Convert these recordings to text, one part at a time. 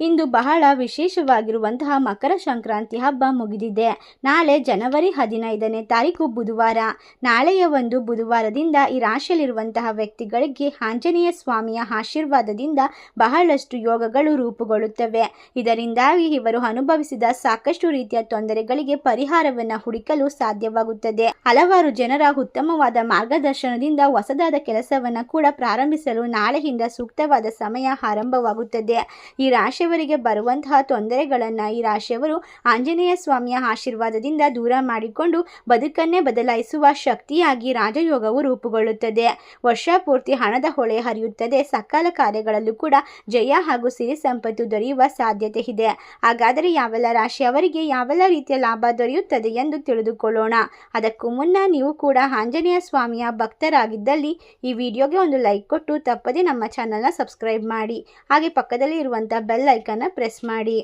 ಇಂದು ಬಹಳ ವಿಶೇಷವಾಗಿರುವಂತಹ ಮಕರ ಸಂಕ್ರಾಂತಿ ಹಬ್ಬ ಮುಗಿದಿದೆ. ನಾಳೆ ಜನವರಿ ಹದಿನೈದನೇ ತಾರೀಕು ಬುಧವಾರ. ನಾಳೆಯ ಒಂದು ಬುಧವಾರದಿಂದ ಈ ರಾಶಿಯಲ್ಲಿರುವಂತಹ ವ್ಯಕ್ತಿಗಳಿಗೆ ಆಂಜನೇಯ ಸ್ವಾಮಿಯ ಆಶೀರ್ವಾದದಿಂದ ಬಹಳಷ್ಟು ಯೋಗಗಳು ರೂಪುಗೊಳ್ಳುತ್ತವೆ. ಇದರಿಂದಾಗಿ ಇವರು ಅನುಭವಿಸಿದ ಸಾಕಷ್ಟು ರೀತಿಯ ತೊಂದರೆಗಳಿಗೆ ಪರಿಹಾರವನ್ನು ಹುಡುಕಲು ಸಾಧ್ಯವಾಗುತ್ತದೆ. ಹಲವಾರು ಜನರ ಉತ್ತಮವಾದ ಮಾರ್ಗದರ್ಶನದಿಂದ ಹೊಸದಾದ ಕೆಲಸವನ್ನು ಕೂಡ ಪ್ರಾರಂಭಿಸಲು ನಾಳೆಯಿಂದ ಸೂಕ್ತವಾದ ಸಮಯ ಆರಂಭವಾಗುತ್ತದೆ. ಈ ರಾಶಿಯವರಿಗೆ ಬರುವಂತಹ ತೊಂದರೆಗಳನ್ನು ಈ ರಾಶಿಯವರು ಆಂಜನೇಯ ಸ್ವಾಮಿಯ ಆಶೀರ್ವಾದದಿಂದ ದೂರ ಮಾಡಿಕೊಂಡು ಬದುಕನ್ನೇ ಬದಲಾಯಿಸುವ ಶಕ್ತಿಯಾಗಿ ರಾಜಯೋಗವು ರೂಪುಗೊಳ್ಳುತ್ತದೆ. ವರ್ಷ ಪೂರ್ತಿ ಹಣದ ಹೊಳೆ ಹರಿಯುತ್ತದೆ. ಸಕಾಲ ಕಾರ್ಯಗಳಲ್ಲೂ ಕೂಡ ಜಯ ಹಾಗೂ ಸಿರಿ ಸಂಪತ್ತು ದೊರೆಯುವ ಸಾಧ್ಯತೆ ಇದೆ. ಹಾಗಾದರೆ ಯಾವೆಲ್ಲ ರಾಶಿಯವರಿಗೆ ಯಾವೆಲ್ಲ ರೀತಿಯ ಲಾಭ ದೊರೆಯುತ್ತದೆ ಎಂದು ತಿಳಿದುಕೊಳ್ಳೋಣ. ಅದಕ್ಕೂ ಮುನ್ನ ನೀವು ಕೂಡ ಆಂಜನೇಯ ಸ್ವಾಮಿಯ ಭಕ್ತರಾಗಿದ್ದಲ್ಲಿ ಈ ವಿಡಿಯೋಗೆ ಒಂದು ಲೈಕ್ ಕೊಟ್ಟು ತಪ್ಪದೆ ನಮ್ಮ ಚಾನಲ್ನ ಸಬ್ಸ್ಕ್ರೈಬ್ ಮಾಡಿ. ಹಾಗೆ ಪಕ್ಕದಲ್ಲಿ ಇರುವಂತಹ ಬೆಲ್ ಐಕನ್ನ ಪ್ರೆಸ್ ಮಾಡಿ.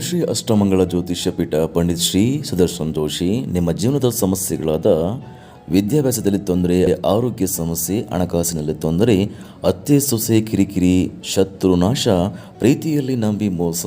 ಶ್ರೀ ಅಷ್ಟಮಂಗಳ ಜ್ಯೋತಿಷ್ಯ ಪೀಠ ಪಂಡಿತ್ ಶ್ರೀ ಸುದರ್ಶನ್ ಜೋಶಿ ನಿಮ್ಮ ಜೀವನದ ಸಮಸ್ಯೆಗಳಾದ ವಿದ್ಯಾಭ್ಯಾಸದಲ್ಲಿ ತೊಂದರೆ, ಆರೋಗ್ಯ ಸಮಸ್ಯೆ, ಹಣಕಾಸಿನಲ್ಲಿ ತೊಂದರೆ, ಅತ್ತೆ ಸೊಸೆ ಕಿರಿಕಿರಿ, ಶತ್ರು ನಾಶ, ಪ್ರೀತಿಯಲ್ಲಿ ನಂಬಿ ಮೋಸ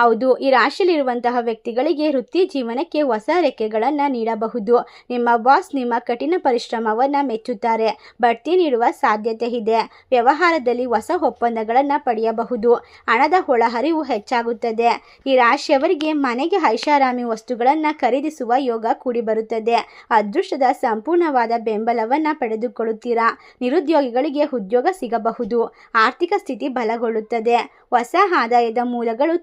ಹೌದು, ಈ ರಾಶಿಯಲ್ಲಿರುವಂತಹ ವ್ಯಕ್ತಿಗಳಿಗೆ ವೃತ್ತಿ ಜೀವನಕ್ಕೆ ಹೊಸ ರೆಕ್ಕೆಗಳನ್ನು ನೀಡಬಹುದು. ನಿಮ್ಮ ಬಾಸ್ ನಿಮ್ಮ ಕಠಿಣ ಪರಿಶ್ರಮವನ್ನು ಮೆಚ್ಚುತ್ತಾರೆ. ಬಡ್ತಿ ನೀಡುವ ಸಾಧ್ಯತೆ ಇದೆ. ವ್ಯವಹಾರದಲ್ಲಿ ಹೊಸ ಒಪ್ಪಂದಗಳನ್ನು ಪಡೆಯಬಹುದು. ಹಣದ ಒಳಹರಿವು ಹೆಚ್ಚಾಗುತ್ತದೆ. ಈ ರಾಶಿಯವರಿಗೆ ಮನೆಗೆ ಐಷಾರಾಮಿ ವಸ್ತುಗಳನ್ನು ಖರೀದಿಸುವ ಯೋಗ ಕೂಡಿ ಬರುತ್ತದೆ ಅದೃಷ್ಟದ ಸಂಪೂರ್ಣವಾದ ಬೆಂಬಲವನ್ನು ಪಡೆದುಕೊಳ್ಳುತ್ತೀರಾ? ನಿರುದ್ಯೋಗಿಗಳಿಗೆ ಉದ್ಯೋಗ ಸಿಗಬಹುದು. ಆರ್ಥಿಕ ಸ್ಥಿತಿ ಬಲಗೊಳ್ಳುತ್ತದೆ. ಹೊಸ ಆದಾಯದ ಮೂಲಗಳು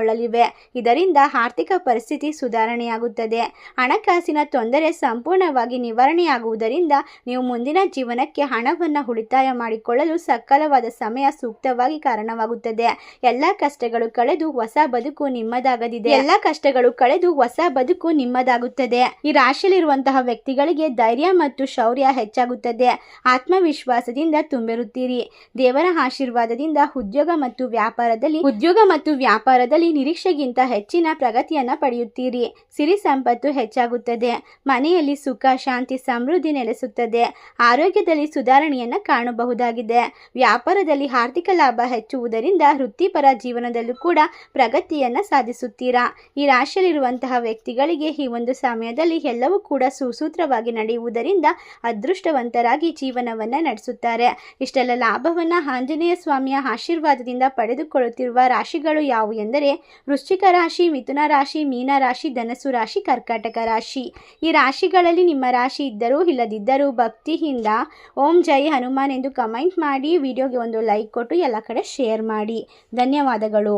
ತೆರೆದುಕೊಳ್ಳಲಿವೆ ಇದರಿಂದ ಆರ್ಥಿಕ ಪರಿಸ್ಥಿತಿ ಸುಧಾರಣೆಯಾಗುತ್ತದೆ. ಹಣಕಾಸಿನ ತೊಂದರೆ ಸಂಪೂರ್ಣವಾಗಿ ನಿವಾರಣೆಯಾಗುವುದರಿಂದ ನೀವು ಮುಂದಿನ ಜೀವನಕ್ಕೆ ಹಣವನ್ನು ಉಳಿತಾಯ ಮಾಡಿಕೊಳ್ಳಲು ಸಕಾಲವಾದ ಸಮಯ ಸೂಕ್ತವಾಗಿ ಕಾರಣವಾಗುತ್ತದೆ. ಎಲ್ಲ ಕಷ್ಟಗಳು ಕಳೆದು ಹೊಸ ಬದುಕು ನಿಮ್ಮದಾಗದಿದೆ. ಎಲ್ಲ ಕಷ್ಟಗಳು ಕಳೆದು ಹೊಸ ಬದುಕು ನಿಮ್ಮದಾಗುತ್ತದೆ. ಈ ರಾಶಿಯಲ್ಲಿರುವಂತಹ ವ್ಯಕ್ತಿಗಳಿಗೆ ಧೈರ್ಯ ಮತ್ತು ಶೌರ್ಯ ಹೆಚ್ಚಾಗುತ್ತದೆ. ಆತ್ಮವಿಶ್ವಾಸದಿಂದ ತುಂಬಿರುತ್ತೀರಿ. ದೇವರ ಆಶೀರ್ವಾದದಿಂದ ಉದ್ಯೋಗ ಮತ್ತು ವ್ಯಾಪಾರದಲ್ಲಿ ಉದ್ಯೋಗ ಮತ್ತು ವ್ಯಾಪಾರದಲ್ಲಿ ನಿರೀಕ್ಷೆಗಿಂತ ಹೆಚ್ಚಿನ ಪ್ರಗತಿಯನ್ನ ಪಡೆಯುತ್ತೀರಿ. ಸಿರಿ ಸಂಪತ್ತು ಹೆಚ್ಚಾಗುತ್ತದೆ. ಮನೆಯಲ್ಲಿ ಸುಖ, ಶಾಂತಿ, ಸಮೃದ್ಧಿ ನೆಲೆಸುತ್ತದೆ. ಆರೋಗ್ಯದಲ್ಲಿ ಸುಧಾರಣೆಯನ್ನ ಕಾಣಬಹುದಾಗಿದೆ. ವ್ಯಾಪಾರದಲ್ಲಿ ಆರ್ಥಿಕ ಲಾಭ ಹೆಚ್ಚುವುದರಿಂದ ವೃತ್ತಿಪರ ಜೀವನದಲ್ಲೂ ಕೂಡ ಪ್ರಗತಿಯನ್ನ ಸಾಧಿಸುತ್ತೀರಾ? ಈ ರಾಶಿಯಲ್ಲಿರುವಂತಹ ವ್ಯಕ್ತಿಗಳಿಗೆ ಈ ಒಂದು ಸಮಯದಲ್ಲಿ ಎಲ್ಲವೂ ಕೂಡ ಸುಸೂತ್ರವಾಗಿ ನಡೆಯುವುದರಿಂದ ಅದೃಷ್ಟವಂತರಾಗಿ ಜೀವನವನ್ನ ನಡೆಸುತ್ತಾರೆ. ಇಷ್ಟೆಲ್ಲ ಲಾಭವನ್ನ ಆಂಜನೇಯ ಸ್ವಾಮಿಯ ಆಶೀರ್ವಾದದಿಂದ ಪಡೆದುಕೊಳ್ಳುತ್ತಿರುವ ರಾಶಿಗಳು ಯಾವುವು ಎಂದರೆ ವೃಶ್ಚಿಕ ರಾಶಿ, ಮಿಥುನ ರಾಶಿ, ಮೀನ ರಾಶಿ ಧನಸು ರಾಶಿ, ಕರ್ಕಾಟಕ ರಾಶಿ. ಈ ರಾಶಿಗಳಲ್ಲಿ ನಿಮ್ಮ ರಾಶಿ ಇದ್ದರೂ ಇಲ್ಲದಿದ್ದರೂ ಭಕ್ತಿಯಿಂದ ಓಂ ಜೈ ಹನುಮಾನ್ ಎಂದು ಕಮೆಂಟ್ ಮಾಡಿ, ವಿಡಿಯೋಗೆ ಒಂದು ಲೈಕ್ ಕೊಟ್ಟು ಎಲ್ಲ ಕಡೆ ಶೇರ್ ಮಾಡಿ. ಧನ್ಯವಾದಗಳು.